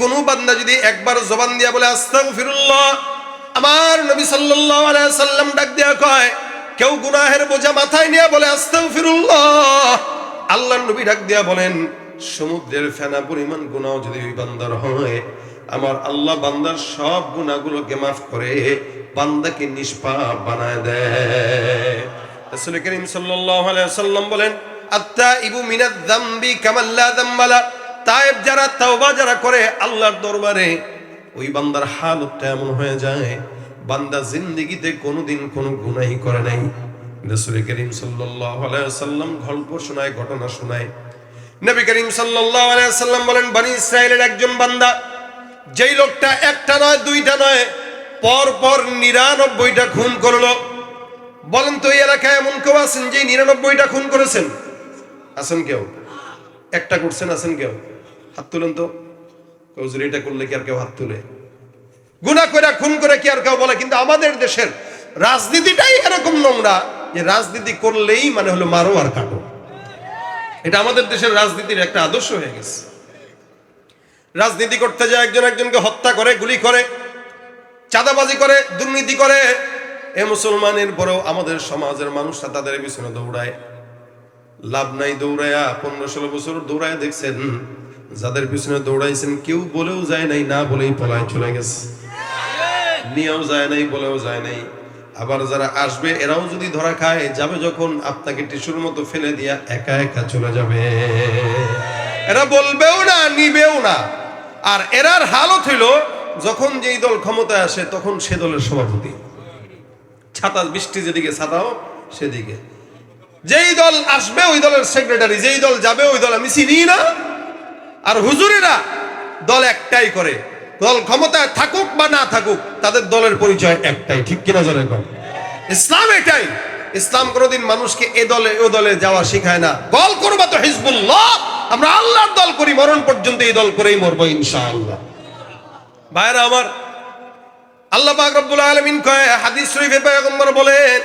কোন বান্দা যদি একবার জবান দিয়া বলে, আস্তাগফিরুল্লাহ, আমার নবী আলাইহি সাল্লাম ডাক দিয়া কয়, কেউ গুনাহের বোঝা মাথায় নিয়ে বলে, আস্তাগফিরুল্লাহ, আল্লাহর নবী ডাক দিয়া বলেন, সমুদ্রের ফেনা পরিমাণ গুনাহ যদি ওই বান্দার হয়, আমার আল্লাহ বান্দার সব গুনাহগুলোকে মাফ করে বান্দাকে নিষ্পাপ বানায় দেয়। রাসূল করিম আলাইহি সাল্লাম বলেন আত্তা ইবু মিনাদ যামবি কামাল্লা যামবালা তায়েব যারা তাওবা যারা করে আল্লাহর দরবারে, ওই বান্দার হালতটা এমন হয়ে যায়, বান্দা জিন্দেগিতে কোনোদিন কোনো গুনাহি করে নাই। রাসূল করিম সাল্লাম গল্প শোনায়, ঘটনা শোনায়। নবী করিম সাল্লাম বলেন, বনি ইসরাইলের একজন বান্দা, যেই লোকটা একটা নয়, দুইটা নয় পর পর নিরানব্বইটা খুন করল। বলেন তো, এই এলাকায় এমন কেউ আছেন যে নিরানব্বইটা খুন করেছেন? আছেন কেউ? একটা করছেন, আছেন কেউ? হাত তুলেন তো। কৌজুর এটা করলে কি আর কেউ হাত তুলে? গুণা করে খুন করে কি আর কেউ বলে? কিন্তু আমাদের দেশের রাজনীতিটাই এরকম নোংরা যে রাজনীতি করলেই মানে হলো মারো আর কাটো এটা আমাদের দেশের রাজনীতির একটা আদর্শ হয়ে গেছে। রাজনীতি করতে যায় একজন একজনকে হত্যা করে, গুলি করে, চাঁদাবাজি করে, দুর্নীতি করে। এ মুসলমানের পরেও আমাদের সমাজের মানুষরা তাদের পিছনে দৌড়ায়। লাভ নাই দৌড়ায়া, পনেরো ষোলো বছর দৌড়ায় দেখছেন। যাদের পিছনে দৌড়াইছেন, কেউ বলেও যায় নাই, না বলেই পলায় চলে গেছে। নিয়েও যায় নাই, বলেও যায় নাই। আবার যারা আসবে, এরাও যদি ধরা খায়, যাবে যখন আপনাকে টিস্যুর মতো ফেলে দিয়া একা একা চলে যাবে। এরা বলবেও না, নিবেও না। আর এরার হালত হইল, যখন যেই দল ক্ষমতায় আসে, তখন সে দলের সভাপতি। ছাতা, বৃষ্টি যেদিকে, ছাতাও সেদিকে। যেই দল আসবে, ওই দলের সেক্রেটারি যেই দল যাবে, ওই দল আমি চিনি না। আর হুজুরেরা দল একটাই করে। দল ক্ষমতায় থাকুক বা না থাকুক, তাদের দলের পরিচয় একটাই, ঠিক কিনা জনে কর ইসলাম এটাই। ইসলাম কোনোদিন মানুষকে এ দলে, ও দলে যাওয়া শেখায় না। দল করবা তো হিজবুল্লাহ। আমরা আল্লাহর দল করি, মরণ পর্যন্ত এই দল করেই মরবো ইনশাআল্লাহ। ভাইরা আমার, আল্লাহ পাক আলামিন কয় হাদিস শরীফে পয়গম্বর বলেন,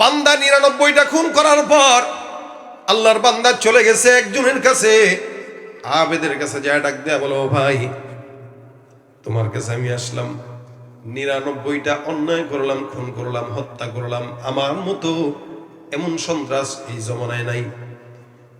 বান্দা নিরানব্বইটা খুন করার পর আল্লাহর বান্দা চলে গেছে একজনের কাছে। আবেদের কাছে যায় ডাক দেয়া বলো, "ও ভাই, তোমার কাছে আমি আসলাম। নিরানব্বইটা অন্যায় করলাম, খুন করলাম, হত্যা করলাম। আমার মতো এমন সন্ত্রাস এই জমানায় নাই।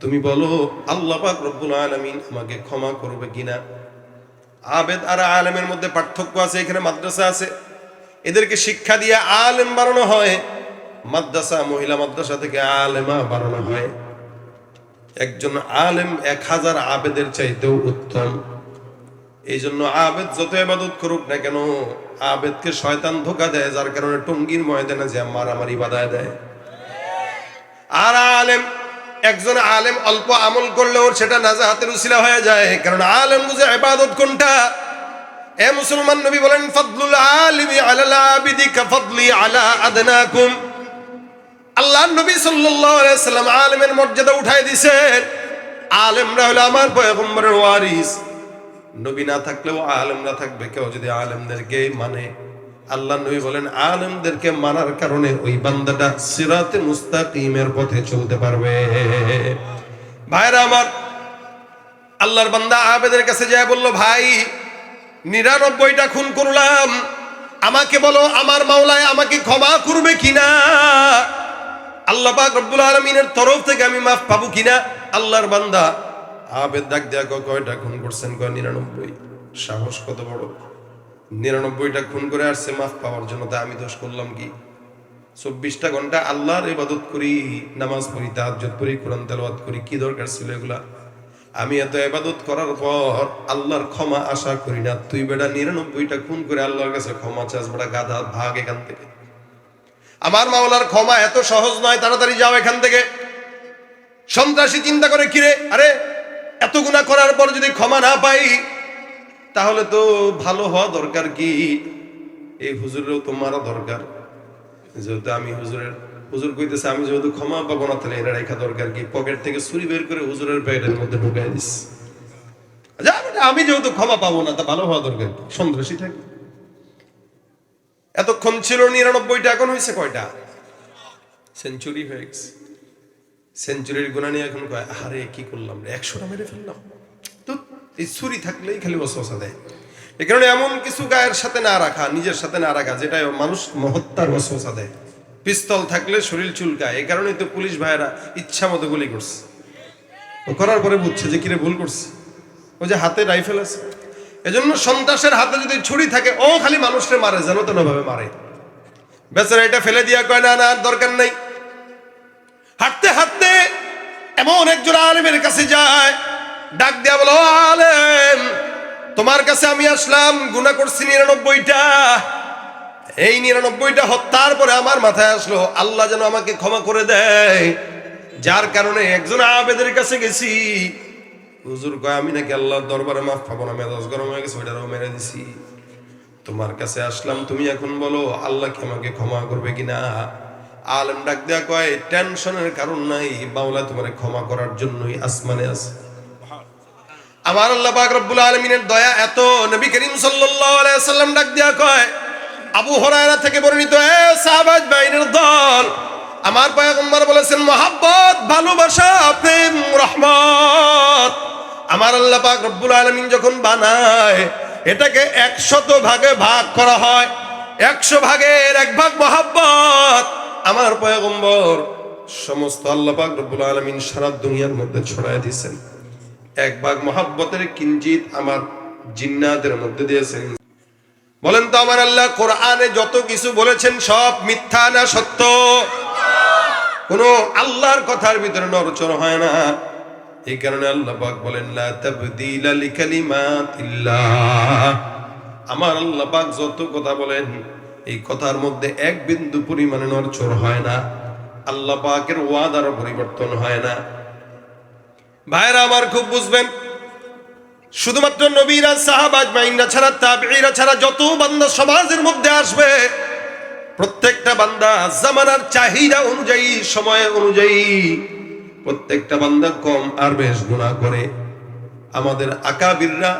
তুমি বলো, আল্লাহ পাক রব্বুল আলামিন আমাকে ক্ষমা করবে কিনা? আবেদ আর আলেমের মধ্যে পার্থক্য আছে, এখানে মাদ্রাসা আছে। এদেরকে শিক্ষা দিয়ে আলেম বানানো হয়। মাদ্রাসা, মহিলা মাদ্রাসা থেকে আলেমা বানানো হয়। একজন আলেম এক হাজার আবেদের চাইতেও উত্তম। এই জন্য আবেদ যত এবাদত করুক না কেন, আবেদকে শয়তান ধোকা দেয়, যার কারণে টঙ্গির ময়দানে যে মারামারি বাধায় দেয়। আর আলেম, একজন আলেম অল্প আমল করলে ওর সেটা নাজাহাতের উসিলা হয়ে যায়, কারণ আলেম বুঝে ইবাদত কোনটা? এ মুসলমান নবী বলেন, ফদলুল আলিমি আলাল আবিদি কাফদলি আলা আদনাকুম। আল্লাহ নবী সাল্লাম আলেমের মর্যাদা উঠাই দিয়েছেন আলেমরা হলো আমার পয়গম্বরের ওয়ারিস। নবী না থাকলেও আলেমরা থাকবে, কেউ যদি আলেমদেরকে মানে। আল্লাহ নবী বলেন, আলেমদেরকে মানার কারণে ওই বান্দাটা সিরাতে মুস্তাকিমের পথে চলতে পারবে। ভাইরা আমার, আল্লাহর বান্দা আবেদের কাছে যায় বলল, ভাই, নিরানব্বইটা খুন করলাম। আমাকে বলো, আমার মাওলায় আমাকে ক্ষমা করবে কিনা? আল্লাহ পাক রব্বুল আলমিনের তরফ থেকে আমি মাফ পাবো কিনা? আল্লাহর বান্দা আবেদ ডাক দেয়া কয়, কয়টা খুন করছেন? কয়, নিরানব্বই। সাহস কত বড়? নিরানব্বইটা খুন করে আসছে, মাফ পাওয়ার জন্য। তা আমি দোষ করলাম কি? চব্বিশটা ঘণ্টা আল্লাহর ইবাদত করি, নামাজ পড়ি, তাহাজ্জুদ পড়ি, কোরআন তেলাওয়াত করি, কি দরকার ছিল এগুলা? আমি এত ইবাদত করার পর আল্লাহর ক্ষমা আশা করি না। তুই বেটা নিরানব্বইটা খুন করে আল্লাহর কাছে ক্ষমা চাস, বেটা গাধা, ভাগ এখান থেকে। আমার মাওলার ক্ষমা এত সহজ নয় তাড়াতাড়ি যাও এখান থেকে। সন্ত্রাসী চিন্তা করে কিরে? আরে এত গুণা করার পর যদি ক্ষমা না পাই তাহলে তো ভালো হওয়া দরকার কি? এই হুজুরেরও তো মারা দরকার। যেহেতু আমি হুজুরের হুজুর কইতেছে আমি যেহেতু ক্ষমা পাবো না তাহলে এরা রেখা দরকার কি? পকেট থেকে ছুরি বের করে হুজুরের পেটের মধ্যে ঢুকাই দিস। বেটা, আমি যেহেতু ক্ষমা পাবো না তা ভালো হওয়া দরকার সন্ত্রাসী থাকে। এতক্ষণ ছিল নিরানব্বইটা, এখন হয়েছে কয়টা? সেঞ্চুরি হয়ে গেছে সেঞ্চুরির গুণা নিয়ে এখন কয় আরে কি করলাম রে? একশোটা মেরে ফেললাম। তো এই ছুরি থাকলেই খালি ওসওয়াসা দেয়। এ কারণে এমন কিছু গায়ের সাথে না রাখা, নিজের সাথে না রাখা যেটা মানুষ হত্যার ওসওয়াসা দেয়। পিস্তল থাকলে শরীর চুলকায়। এই কারণেই তো পুলিশ ভাইয়েরা ইচ্ছা মতো গুলি করছে। করার পরে বুঝছে যে কিরে ভুল করছে। ও যে হাতে রাইফেল আছে। এজন্য সন্ত্রাসের হাতে যদি ছুরি থাকে, ও খালি মানুষকে মারে, যেন তেন ভাবে মারে। বেচারা এটা ফেলে দিয়া কয়, না না, আর দরকার নাই। হাঁটতে হাঁটতে এমন একজন আলেমের কাছে যায়, ডাক দিয়া বলো আলেম, তোমার কাছে আমি আসলাম গুণা করছি নিরানব্বইটা। এই নিরানব্বইটা হত্যার পরে আমার মাথায় আসলো, আল্লাহ যেন আমাকে ক্ষমা করে দেয়। যার কারণে একজন আবেদের কাছে গেছি। হুজুর কয়, আমি নাকি আল্লাহর দরবারে মাফ পাবো না, মেজাজ গরম হয়ে গেছে, ওইটারও মেরে দিছি। তোমার কাছে আসলাম, তুমি এখন বলো, আল্লাহ কি আমাকে ক্ষমা করবে কিনা? আলম ডাক দেয়া কয়, টেনশনের কারণ নাই, বাউলা তোমার ক্ষমা করার জন্যই আসমানে আছে। আমার আল্লাহ পাক রব্বুল আলমিনের দয়া এত, নবী করিম সাল্লাল্লাহু আলাইহি সাল্লাম ডাক দেয়া কয়, আবু হরায়রা থেকে বর্ণিত, এ সাহাবাজ বাইনের দল, আমার পয়গম্বর বলেছেন, মহাব্বত, ভালোবাসা, প্রেম, রহমত। আমার আল্লাহ পাক রব্বুল আলামিন যখন বানায়, এটাকে একশত ভাগে ভাগ করা হয়। একশো ভাগের এক ভাগ মহাব্বত। আমার পয়গম্বর সমস্ত আল্লাহ পাক রব্বুল আলামিন সারা দুনিয়ার মধ্যে ছড়ায় দিয়েছেন। এক ভাগ মহাব্বতের কিঞ্চিত আমার জিন্নাদের মধ্যে দিয়েছেন। বলেন তো আমার আল্লাহ, কোরআনে যত কিছু বলেছেন সব মিথ্যা না সত্য? কোন আল্লাহর কথার ভিতরে নরচর হয় না। এই কারণে আল্লাহ পাক বলেন, লা তাবদীলা লিকালিমাতিল্লাহ। আমার আল্লাহ পাক যত কথা বলেন, এই কথার মধ্যে এক বিন্দু পরিমাণে নরচর হয় না। আল্লাহ পাকের ওয়াদারও পরিবর্তন হয় না। ভাইরা আমার খুব বুঝবেন, শুধুমাত্র নবীরা সাহাবাজ মাইনরা ছাড়া তাবিরা ছাড়া যত বান্দা সমাজের মধ্যে আসবে, প্রত্যেকটা বান্দা জামানার চাহিদা অনুযায়ী, সময় অনুযায়ী প্রত্যেকটা বান্দা কম আর বেশ গুণা করে। আমাদের আকাবিররা,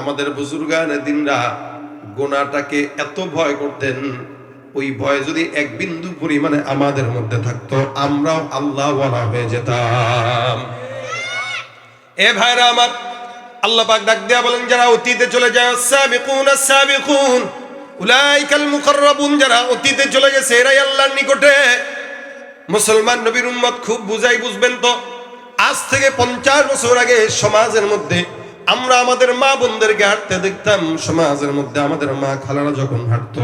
আমাদের বুজুর্গানে দিনরা গোনাটাকে এত ভয় করতেন, ওই ভয় যদি এক বিন্দু পরিমাণে আমাদের মধ্যে থাকতো, আমরাও আল্লাহ হয়ে যেতাম। এ ভাইরা আমার, আল্লাহ পাক ডাক দেয়া বলেন, যারা অতীতে চলে যায় সাবিকুন সাবিকুন উলাইকাল মুকাররাবুন, যারা অতীতে চলে গেছে, এরাই আল্লাহর নিকটে। মুসলমান নবীর উম্মত খুব বুঝাই বুঝবেন তো? আজ থেকে পঞ্চাশ বছর আগে সমাজের মধ্যে আমরা আমাদের মা বোনদেরকে হাঁটতে দেখতাম, সমাজের মধ্যে আমাদের মা খালারা যখন হাঁটতো,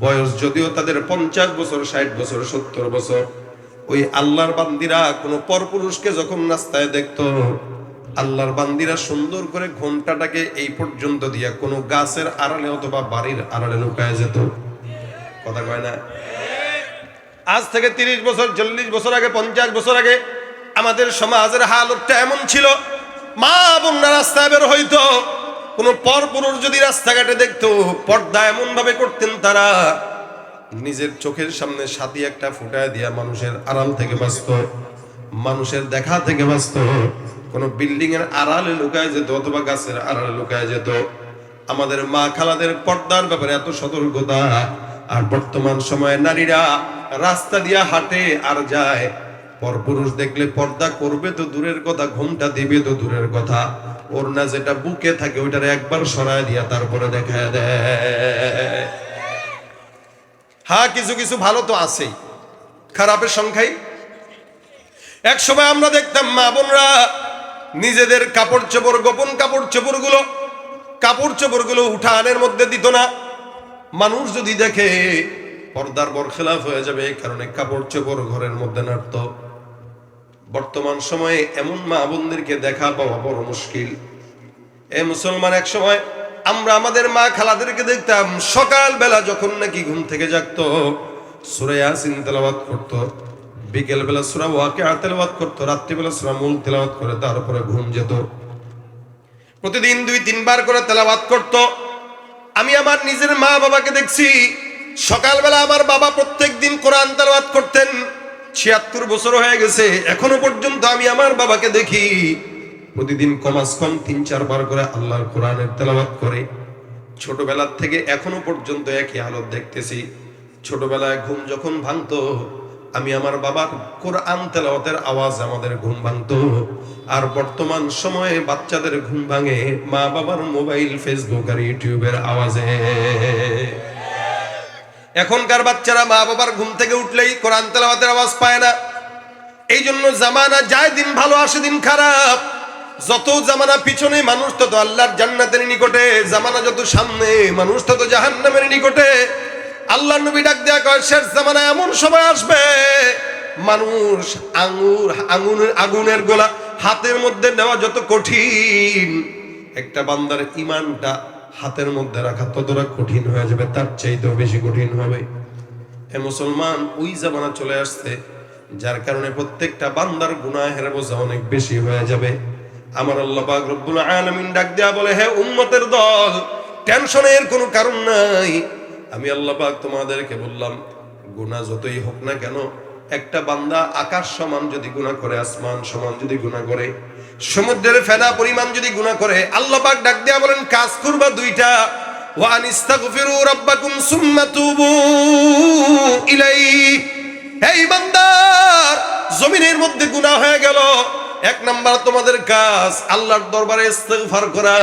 বয়স যদিও তাদের পঞ্চাশ বছর, ষাট বছর, সত্তর বছর, ওই আল্লাহর বান্দিরা কোনো পরপুরুষকে যখন রাস্তায় দেখতো, আল্লাহর বান্দিরা সুন্দর করে ঘোমটাটাকে এই পর্যন্ত দিয়া কোনো গাছের আড়ালে অথবা বাড়ির আড়ালে লুকায় যেত। কথা কয় না? আজ থেকে তিরিশ বছর, চল্লিশ বছর আগে, পঞ্চাশ বছর আগে আমাদের সমাজের হালতটা এমন ছিল, মা বোনরা রাস্তায় বের হইতো, কোনো পরপুরুষ যদি রাস্তাঘাটে দেখতো, পর্দা এমন ভাবে করতেন তারা, নিজের চোখের সামনে সাথী একটা ফুটায় দিয়া মানুষের আড়াল থেকে বাঁচত, মানুষের দেখা থেকে বাঁচত, কোনো বিল্ডিং এর আড়ালে লুকায় যেত অথবা গাছের আড়ালে লুকায় যেত। আমাদের মা খালাদের পর্দার ব্যাপারে এত সতর্কতা, আর বর্তমান সময়ে নারীরা রাস্তা দিয়া হাঁটে আর যায়। পরপুরুষ দেখলে পর্দা করবে তো দূরের কথা, ঘুমটা দিবে তো দূরের কথা। ওর না যেটা বুকে থাকে ওইটার একবার সরায় দিয়া তারপরে দেখা দেয় হ্যাঁ কিছু কিছু ভালো তো আছেই। খারাপের সংখ্যাই। এক সময় আমরা দেখতাম মা বোনরা নিজেদের কাপড় চোপড়, গোপন কাপড় চোপড়গুলো কাপড় চোপড়গুলো উঠানের মধ্যে দিত না। মানুষ যদি দেখে পর্দার বরখেলাফ হয়ে যাবে এই কারণে কাপড় চোপড় ঘরের মধ্যে নাড়ত। বর্তমান সময়ে এমন মা বোনদেরকে দেখা পাওয়া বড় মুশকিল। এ মুসলমান এক সময়, আমরা আমাদের মা খালাদেরকে দেখতাম সকাল বেলা যখন নাকি ঘুম থেকে জাগতো, সুরে ইয়াসিন তেলাওয়াত করতো বিকেল বেলা সুরা ওয়াকিয়া তেলাওয়াত করতো, রাত্রিবেলা সুরা মূল তেলাওয়াত করে তারপরে ঘুম যেত। প্রতিদিন দুই তিনবার করে তেলাওয়াত করত। আমি আমার নিজের মা বাবাকে দেখছি সকালবেলা আমার বাবা প্রত্যেক দিন কোরআন তেলাওয়াত করতেন। ছিয়াত্তর বছর হয়ে গেছে, এখনও পর্যন্ত আমি আমার বাবাকে দেখি। প্রতিদিন কমাস কম তিন চারবার করে আল্লাহর কোরআনের তেলাওয়াত করে। ছোটবেলার থেকে এখনও পর্যন্ত একই হালত দেখতেছি। ছোটবেলায় ঘুম যখন ভাঙতো, আমি আমার বাবার কোরআন তেলাওয়াতের আওয়াজ আমাদের ঘুম ভাঙতো। আর বর্তমান সময়ে বাচ্চাদের ঘুম ভাঙে মা বাবার মোবাইল, ফেসবুক আর ইউটিউবের আওয়াজে। এখনকার বাচ্চারা মা বাবার ঘুম থেকে উঠলেই কোরআন তেলাওয়াতের আওয়াজ পায় না। এই জন্য জামানা যায় দিন ভালো, আসে দিন খারাপ। যত জামানা পিছনে মানুষ, তত আল্লাহর জান্নাতের নিকটে। জামানা যত সামনে, মানুষ তত জাহান্নামের নিকটে। আল্লাহ নবী ডাক দেয়া কয়, শেষ জামানা এমন সময় আসবে। মানুষ আঙুর, আঙুনের, আগুনের গোলা হাতের মধ্যে নেওয়া যত কঠিন। একটা বান্দার ইমানটা হাতের মধ্যে রাখা ততটা কঠিন হয়ে যাবে, তার চাইতেও বেশি কঠিন হবে। এ মুসলমান ওই জামানা চলে আসছে, যার কারণে প্রত্যেকটা বান্দার গুনাহের বোঝা অনেক বেশি হয়ে যাবে। আমার আল্লাহ পাক রব্বুল আলামিন ডাক দেয়া বলে, হে উম্মতের দল, টেনশনের কোনো কারণ নাই। আমি আল্লাহ তোমাদেরকে বললাম, গুনাহ যতই হোক না কেন, একটা বান্দা আকাশ সমান যদি গুনাহ করে, আসমান সমান যদি গুনাহ করে সমুদ্রের ফেনা পরিমাণ যদি গুনাহ করে, আল্লাহ পাক ডাক দেয়া বলেন, কাজ করবা দুইটা। ওয়ান ইস্তাগফিরু রাব্বাকুম সুম্মা তুবু ইলাইহি। এই বান্দার জমিনের মধ্যে গুনাহ হয়ে গেল। এক নাম্বার তোমাদের কাজ, আল্লাহর দরবারে ইস্তেগফার করা।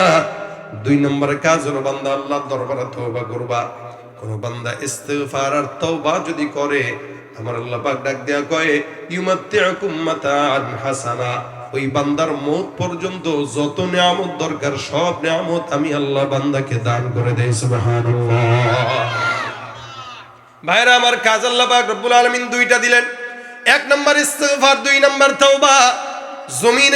দুই নম্বরের কাজ হলো, বান্দা আল্লাহর দরবারে তওবা করবা। কোন বান্দা ইস্তেগফার আর তওবা যদি করে, আমার আল্লাহ পাক ডাক দেয়া কয়, ইউমাত্তিউকুম মাতাআন হাসানা। ওই বান্দার মত পর্যন্ত যত নিয়ামত দরকার, সব নিয়ামত আমি আল্লাহ বান্দাকে দান করে দেই, সুবহানাল্লাহ। ভাইরা আমার কাজ আল্লাহ পাক রব্বুল আলামিন দুইটা দিলেন। এক নাম্বার ইস্তেগফার, দুই নাম্বার তওবা। জমিন